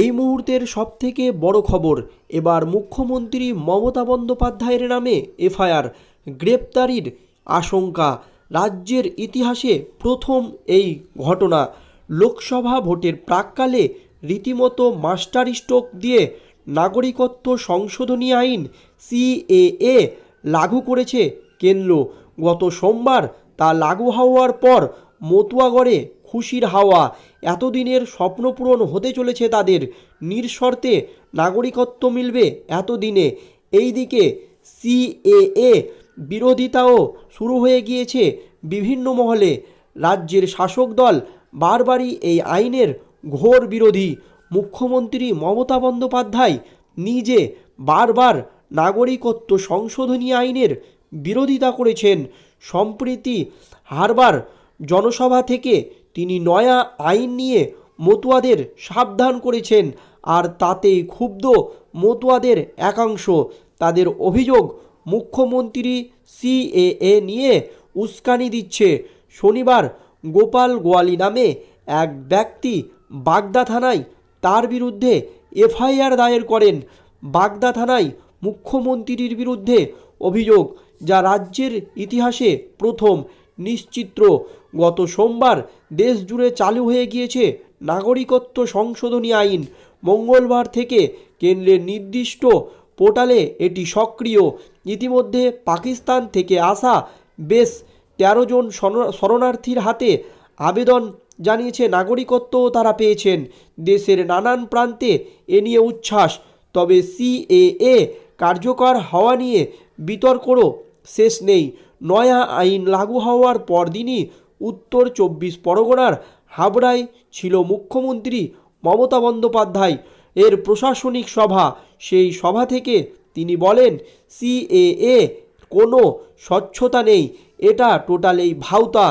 এই মুহূর্তের সবথেকে বড় খবর, এবার মুখ্যমন্ত্রী মমতা বন্দ্যোপাধ্যায়ের নামে এফআইআর, গ্রেপ্তারির আশঙ্কা, রাজ্যের ইতিহাসে প্রথম এই ঘটনা। লোকসভা ভোটের প্রাককালে রীতিমতো মাস্টার স্ট্রোক দিয়ে নাগরিকত্ব সংশোধনী আইন সিএএ লাগু করেছে কেন্দ্র। গত সোমবার তা লাগু হওয়ার পর মতুয়াগড়ে খুশির হাওয়া। এতদিনের স্বপ্নপূরণ হতে চলেছে তাদের। নিঃশর্তে নাগরিকত্ব মিলবে এতদিনে। এইদিকে সিএএ বিরোধিতাও শুরু হয়ে গিয়েছে বিভিন্ন মহলে। রাজ্যের শাসক দল বারবারই এই আইনের ঘোর বিরোধী। মুখ্যমন্ত্রী মমতা বন্দ্যোপাধ্যায় নিজে বারবার নাগরিকত্ব সংশোধনী আইনের বিরোধিতা করেছেন। সম্প্রীতি হারবার জনসভা থেকে তিনি নয়া আইন নিয়ে মতুয়াদের সাবধান করেছেন আর তাতেই ক্ষুব্ধ মতুয়াদের একাংশ। তাদের অভিযোগ মুখ্যমন্ত্রী সিএএ নিয়ে উস্কানি দিচ্ছে। শনিবার গোপাল গোয়ালি নামে এক ব্যক্তি বাগদা থানায় তার বিরুদ্ধে এফআইআর দায়ের করেন। বাগদা থানায় মুখ্যমন্ত্রীর বিরুদ্ধে অভিযোগ, যা রাজ্যের ইতিহাসে প্রথম নিশ্চিত্র। গত সোমবার দেশ জুড়ে চালু হয়ে গিয়েছে নাগরিকত্ব সংশোধনী আইন। মঙ্গলবার থেকে কেন্দ্রের নির্দিষ্ট পোর্টালে এটি সক্রিয়। ইতিমধ্যে পাকিস্তান থেকে আসা বেশ তেরো জন শরণার্থীর হাতে আবেদন জানিয়েছে নাগরিকত্বও তারা পেয়েছেন। দেশের নানান প্রান্তে এ নিয়ে উচ্ছ্বাস। তবে সিএএ কার্যকর হওয়া নিয়ে বিতর্করও শেষ নেই। নয়া আইন লাগু হওয়ার পরদিনই উত্তর চব্বিশ পরগনার হাবড়ায় ছিল মুখ্যমন্ত্রী মমতা বন্দ্যোপাধ্যায়। এর প্রশাসনিক সভা, সেই সভা থেকে তিনি বলেন, সিএএ কোনো স্বচ্ছতা নেই, এটা টোটালেই ভাউতা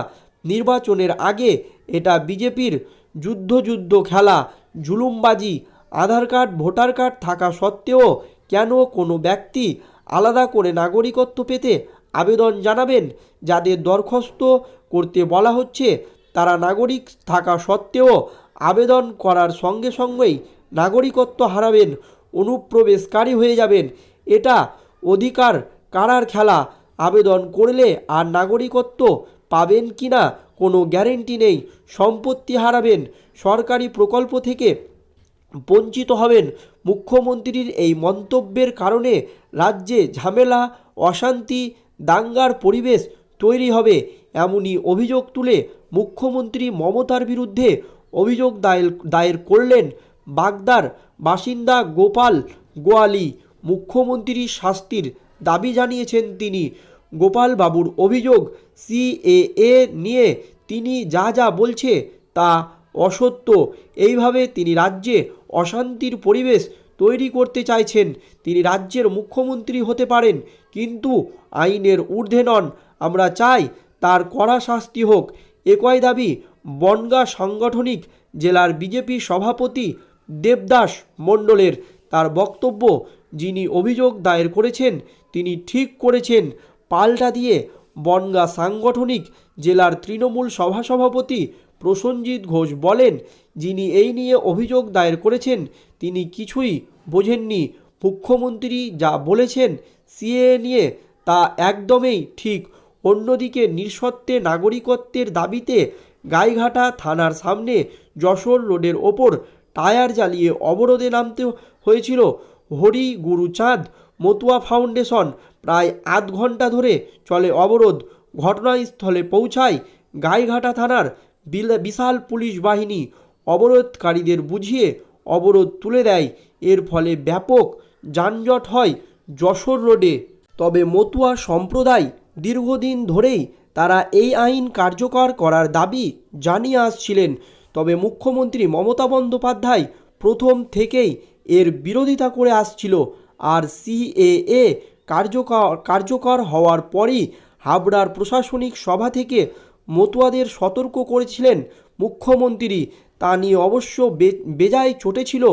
নির্বাচনের আগে এটা বিজেপির যুদ্ধ যুদ্ধ খেলা জুলুমবাজি আধার কার্ড, ভোটার কার্ড থাকা সত্ত্বেও কেন কোনো ব্যক্তি আলাদা করে নাগরিকত্ব পেতে আবেদন জানাবেন। যাদের দরখাস্ত করতে বলা হচ্ছে, তারা নাগরিক থাকা সত্ত্বেও আবেদন করার সঙ্গে সঙ্গেই নাগরিকত্ব হারাবেন, অনুপ্রবেশকারী হয়ে যাবেন। এটা অধিকার কারার খেলা। আবেদন করলে আর নাগরিকত্ব পাবেন কি না কোনো গ্যারেন্টি নেই। সম্পত্তি হারাবেন। সরকারি প্রকল্প থেকে বঞ্চিত হবেন। মুখ্যমন্ত্রীর এই মন্তব্যের কারণে রাজ্যে ঝামেলা, অশান্তি দাঙ্গার পরিবেশ তৈরি হবে এমনই অভিযোগ তুলে মুখ্যমন্ত্রী মমতার বিরুদ্ধে অভিযোগ দায়ের দায়ের করলেন বাগদার বাসিন্দা গোপাল গোয়ালি। মুখ্যমন্ত্রীর শাস্তির দাবি জানিয়েছেন তিনি। গোপাল বাবুর অভিযোগ সিএএ নিয়ে তিনি যা যা বলছে তা অসত্য। এইভাবে তিনি রাজ্যে অশান্তির পরিবেশ তৈরি করতে চাইছেন। তিনি রাজ্যের মুখ্যমন্ত্রী হতে পারেন, কিন্তু আইনের ঊর্ধ্বে নন। আমরা চাই তার কড়া শাস্তি হোক। একই দাবি বনগাঁ সাংগঠনিক জেলার বিজেপি সভাপতি দেবদাস মণ্ডলের। তার বক্তব্য যিনি অভিযোগ দায়ের করেছেন, তিনি ঠিক করেছেন। পাল্টা দিয়ে বনগাঁ সাংগঠনিক জেলার তৃণমূল সভাসভাপতি প্রসঞ্জিৎ ঘোষ বলেন, যিনি এই নিয়ে অভিযোগ দায়ের করেছেন, তিনি কিছুই বোঝেননি। মুখ্যমন্ত্রী যা বলেছেন সিএ নিয়ে তা একদমই ঠিক। অন্যদিকে নিঃসত্ত্বে নাগরিকত্বের দাবিতে গাইঘাটা থানার সামনে যশোর রোডের ওপর টায়ার জ্বালিয়ে অবরোধে নামতে হয়েছিল হরি গুরুচাঁদ মতুয়া ফাউন্ডেশন প্রায় আধ ঘণ্টা ধরে চলে অবরোধ। ঘটনাস্থলে পৌঁছায় গাইঘাটা থানার বিশাল পুলিশ বাহিনী অবরোধকারীদের বুঝিয়ে অবরোধ তুলে দেয়। এর ফলে ব্যাপক যানজট হয় যশোর রোডে। তবে মতুয়া সম্প্রদায় দীর্ঘদিন ধরেই তারা এই আইন কার্যকর করার দাবি জানিয়ে আসছিলেন। তবে মুখ্যমন্ত্রী মমতা বন্দ্যোপাধ্যায় প্রথম থেকেই এর বিরোধিতা করে আসছিল আর সিএএ কার্যকর কার্যকর হওয়ার পরই হাবড়ার প্রশাসনিক সভা থেকে মতুয়াদের সতর্ক করেছিলেন মুখ্যমন্ত্রী। তা নিয়ে অবশ্য বেজায় চটেছিল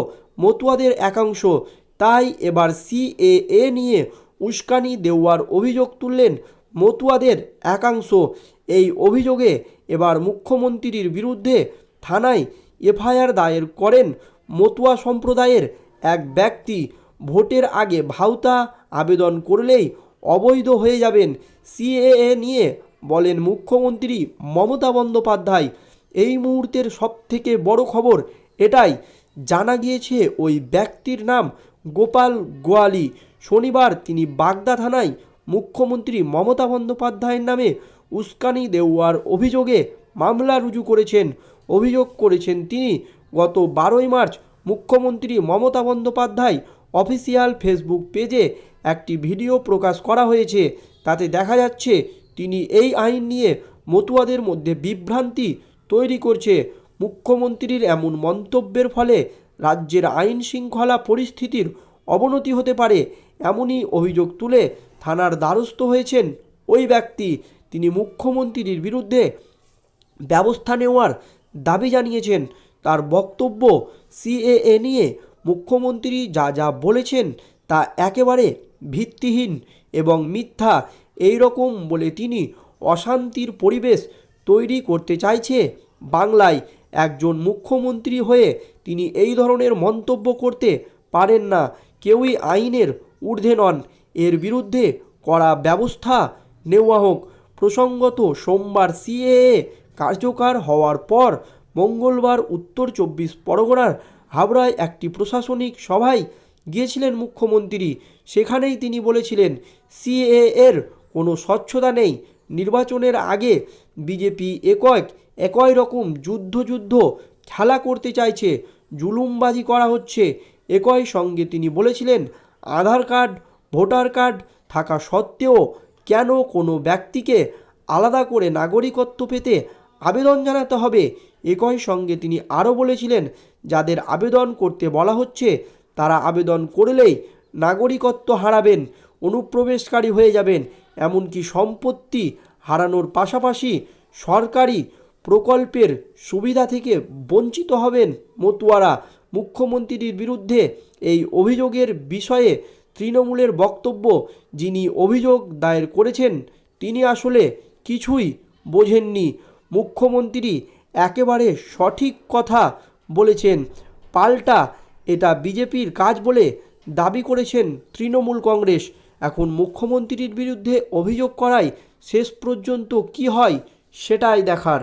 মতুয়াদের একাংশ। তাই এবার সিএএ নিয়ে উস্কানি দেওয়ার অভিযোগ তুললেন মতুয়াদের একাংশ। এই অভিযোগে এবার মুখ্যমন্ত্রীর বিরুদ্ধে থানায় এফআইআর দায়ের করেন মতুয়া সম্প্রদায়ের এক ব্যক্তি। ভোটের আগে ভাউতা আবেদন করলেই অবৈধ হয়ে যাবেন সিএএ নিয়ে বলেন মুখ্যমন্ত্রী মমতা বন্দ্যোপাধ্যায়, এই মুহূর্তের সবথেকে বড় খবর এটাই। জানা গিয়েছে ওই ব্যক্তির নাম গোপাল গোয়ালি। শনিবার তিনি বাগদা থানায় মুখ্যমন্ত্রী মমতা বন্দ্যোপাধ্যায়ের নামে উস্কানি দেওয়ার অভিযোগে মামলা রুজু করেছেন। অভিযোগ করেছেন তিনি, গত বারোই মার্চ মুখ্যমন্ত্রী মমতা বন্দ্যোপাধ্যায় অফিসিয়াল ফেসবুক পেজে একটি ভিডিও প্রকাশ করা হয়েছে। তাতে দেখা যাচ্ছে তিনি এই আইন নিয়ে মতুয়াদের মধ্যে বিভ্রান্তি তৈরি করছে। মুখ্যমন্ত্রীর এমন মন্তব্যের ফলে রাজ্যের আইন শৃঙ্খলা পরিস্থিতির অবনতি হতে পারে এমনই অভিযোগ তুলে থানার দ্বারস্থ হয়েছেন ওই ব্যক্তি। তিনি মুখ্যমন্ত্রীর বিরুদ্ধে ব্যবস্থা নেওয়ার দাবি জানিয়েছেন। তার বক্তব্য সিএএ নিয়ে মুখ্যমন্ত্রী যা যা বলেছেন তা একেবারে ভিত্তিহীন এবং মিথ্যা। এই রকম বলে তিনি অশান্তির পরিবেশ তৈরি করতে চাইছে বাংলায়। একজন মুখ্যমন্ত্রী হয়ে তিনি এই ধরনের মন্তব্য করতে পারেন না। কেউই আইনের ঊর্ধ্বে নন। এর বিরুদ্ধে করা ব্যবস্থা নেওয়া হোক। প্রসঙ্গত সোমবার সিএএ কার্যকর হওয়ার পর মঙ্গলবার উত্তর চব্বিশ পরগনার হাবড়ায় একটি প্রশাসনিক সভায় গিয়েছিলেন মুখ্যমন্ত্রী। সেখানেই তিনি বলেছিলেন সিএ এর কোনো স্বচ্ছতা নেই। নির্বাচনের আগে বিজেপি একয় একই রকম যুদ্ধ যুদ্ধ খেলা করতে চাইছে। জুলুমবাজি করা হচ্ছে। একই সঙ্গে তিনি বলেছিলেন, আধার কার্ড, ভোটার কার্ড থাকা সত্ত্বেও কেন কোনো ব্যক্তিকে আলাদা করে নাগরিকত্ব পেতে আবেদন জানাতে হবে? একই সঙ্গে তিনি আরও বলেছিলেন, যাদের আবেদন করতে বলা হচ্ছে, তারা আবেদন করলেই নাগরিকত্ব হারাবেন, অনুপ্রবেশকারী হয়ে যাবেন। এমনকি সম্পত্তি হারানোর পাশাপাশি সরকারি প্রকল্পের সুবিধা থেকে বঞ্চিত হবেন মতুয়ারা মুখ্যমন্ত্রীর বিরুদ্ধে এই অভিযোগের বিষয়ে তৃণমূলের বক্তব্য যিনি অভিযোগ দায়ের করেছেন, তিনি আসলে কিছুই বোঝেননি। মুখ্যমন্ত্রী একেবারে সঠিক কথা বলেছেন, পাল্টা এটা বিজেপির কাজ বলে দাবি করেছেন তৃণমূল কংগ্রেস। এখন মুখ্যমন্ত্রীর বিরুদ্ধে অভিযোগ করায় শেষ পর্যন্ত কি হয় সেটাই দেখার।